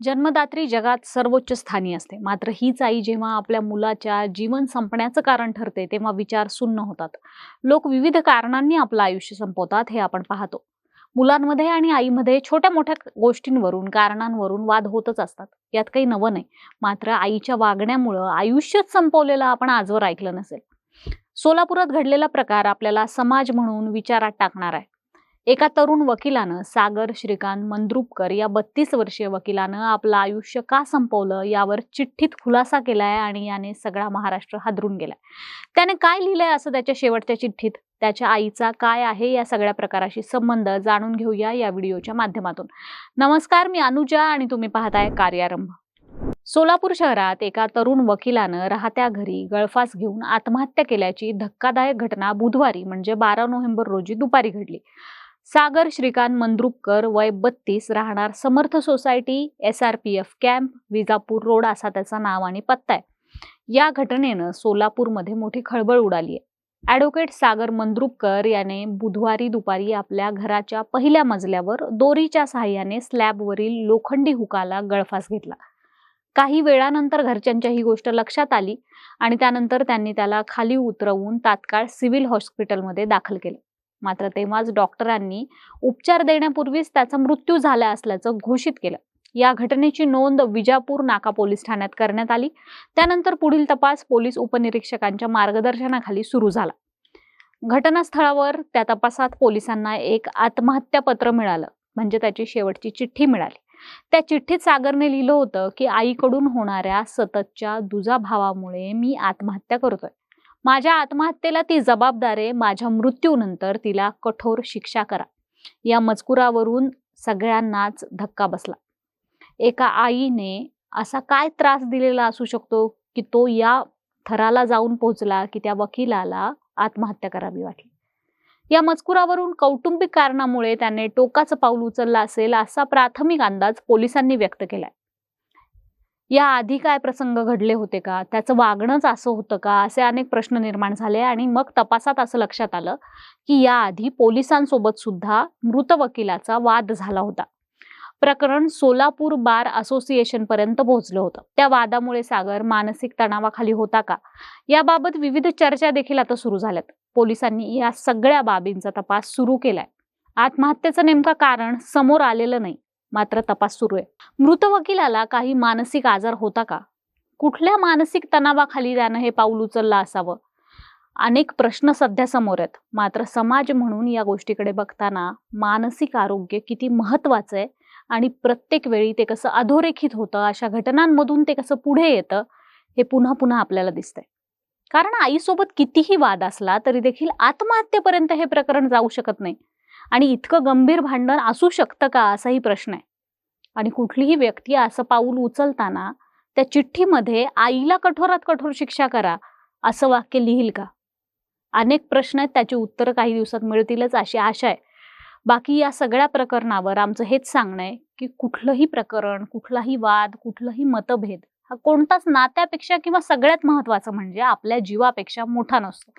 जन्मदात्री जगात सर्वोच्च स्थानी असते. मात्र हीच आई जेव्हा आपल्या मुलाच्या जीवन संपण्याचं कारण ठरते तेव्हा विचार सुन्न होतात. लोक विविध कारणांनी आपलं आयुष्य संपवतात हे आपण पाहतो. मुलांमध्ये आणि आईमध्ये छोट्या मोठ्या गोष्टींवरून कारणांवरून वाद होतच असतात. यात काही नवं नाही. मात्र आईच्या वागण्यामुळं आयुष्यच संपवलेलं आपण आजवर ऐकलं नसेल. सोलापुरात घडलेला प्रकार आपल्याला समाज म्हणून विचारात टाकणार आहे. एका तरुण वकिलानं सागर श्रीकांत मंद्रुपकर या बत्तीस वर्षीय वकिलानं आपलं आयुष्य का संपवलं यावर चिठ्ठीत खुलासा केलाय आणि याने सगळा महाराष्ट्र हादरून गेलाय. त्याने काय लिहिलंय असं त्याच्या शेवटच्या चिठ्ठीत? त्याच्या आईचा काय आहे या सगळ्या प्रकाराशी संबंध जाणून घेऊया या व्हिडिओच्या माध्यमातून. नमस्कार मी अनुजा आणि तुम्ही पाहताय कार्यारंभ. सोलापूर शहरात एका तरुण वकिलानं राहत्या घरी गळफास घेऊन आत्महत्या केल्याची धक्कादायक घटना बुधवारी म्हणजे बारा नोव्हेंबर रोजी दुपारी घडली. सागर श्रीकांत मंद्रुपकर वय बत्तीस राहणार Samarth society S R P F camp Vijapur road असा त्याचा नाव आणि पत्ता आहे. या घटनेनं सोलापूरमध्ये मोठी खळबळ उडाली आहे ॲडव्होकेट सागर मंद्रुपकर याने बुधवारी दुपारी आपल्या घराच्या पहिल्या मजल्यावर दोरीच्या सहाय्याने स्लॅबवरील लोखंडी हुकाला गळफास घेतला. काही वेळानंतर घरच्यांच्या ही गोष्ट लक्षात आली आणि त्यानंतर त्यांनी त्याला खाली उतरवून तात्काळ सिव्हिल हॉस्पिटलमध्ये दाखल केलं. मात्र तेव्हाच डॉक्टरांनी उपचार देण्यापूर्वीच त्याचा मृत्यू झाला असल्याचं घोषित केलं. या घटनेची नोंद विजापूर नाका पोलीस ठाण्यात करण्यात आली. त्यानंतर पुढील तपास पोलीस उपनिरीक्षकांच्या मार्गदर्शनाखाली सुरू झाला. घटनास्थळावर त्या तपासात पोलिसांना एक आत्महत्या पत्र मिळालं. म्हणजे त्याची शेवटची चिठ्ठी मिळाली. त्या चिठ्ठीत सागरने लिहिलं होतं की आईकडून होणाऱ्या सततच्या दुजाभावामुळे मी आत्महत्या करतोय. माझ्या आत्महत्येला ती जबाबदार आहे. माझ्या मृत्यूनंतर तिला कठोर शिक्षा करा. या मजकुरावरून सगळ्यांनाच धक्का बसला. एका आईने असा काय त्रास दिलेला असू शकतो की तो या थराला जाऊन पोहोचला की त्या वकिलाला आत्महत्या करावी वाटली? या मजकुरावरून कौटुंबिक कारणामुळे त्याने टोकाचं पाऊल उचललं असेल असा प्राथमिक अंदाज पोलिसांनी व्यक्त केलाय. या आधी काय प्रसंग घडले होते का? त्याचं वागणंच असं होतं का? असे अनेक प्रश्न निर्माण झाले आणि मग तपासात असं लक्षात आलं की या आधी पोलिसांसोबत सुद्धा मृत वकिलाचा वाद झाला होता. प्रकरण सोलापूर बार असोसिएशन पर्यंत पोहोचलं होतं. त्या वादामुळे सागर मानसिक तणावाखाली होता का? याबाबत विविध चर्चा देखील आता सुरू झाल्यात. पोलिसांनी या सगळ्या बाबींचा तपास सुरू केलाय. आत्महत्येचं नेमकं कारण समोर आलेलं नाही. मात्र तपास सुरू आहे. मृत वकिलाला काही मानसिक आजार होता का? कुठल्या मानसिक तणावाखाली त्यानं हे पाऊल उचललं असावं? अनेक प्रश्न सध्या समोर आहेत. मात्र समाज म्हणून या गोष्टीकडे बघताना मानसिक आरोग्य किती महत्वाचं आहे आणि प्रत्येक वेळी ते कसं अधोरेखित होतं अशा घटनांमधून ते कसं पुढे येतं हे पुन्हा पुन्हा आपल्याला दिसतंय. कारण आईसोबत कितीही वाद असला तरी देखील आत्महत्येपर्यंत हे प्रकरण जाऊ शकत नाही. आणि इतकं गंभीर भांडण असू शकतं का? असाही प्रश्न आहे. आणि कुठलीही व्यक्ती असं पाऊल उचलताना त्या चिठ्ठीमध्ये आईला कठोरात कठोर शिक्षा करा असं वाक्य लिहिल का? अनेक प्रश्न आहेत त्याची उत्तरं काही दिवसात मिळतीलच अशी आशा आहे. बाकी या सगळ्या प्रकरणावर आमचं हेच सांगणं आहे की कुठलंही प्रकरण कुठलाही वाद कुठलंही मतभेद हा कोणताच नात्यापेक्षा किंवा सगळ्यात महत्वाचं म्हणजे आपल्या जीवापेक्षा मोठा नसतो.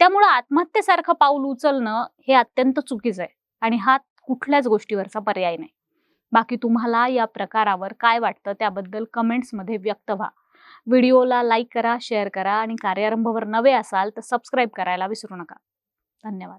त्यामुळं आत्महत्येसारखं पाऊल उचलणं हे अत्यंत चुकीचं आहे आणि हा कुठल्याच गोष्टीवरचा पर्याय नाही. बाकी तुम्हाला या प्रकारावर काय वाटतं त्याबद्दल कमेंट्समध्ये व्यक्त व्हा. व्हिडिओला लाईक करा शेअर करा आणि कार्यारंभवर नवे असाल तर सबस्क्राईब करायला विसरू नका. धन्यवाद.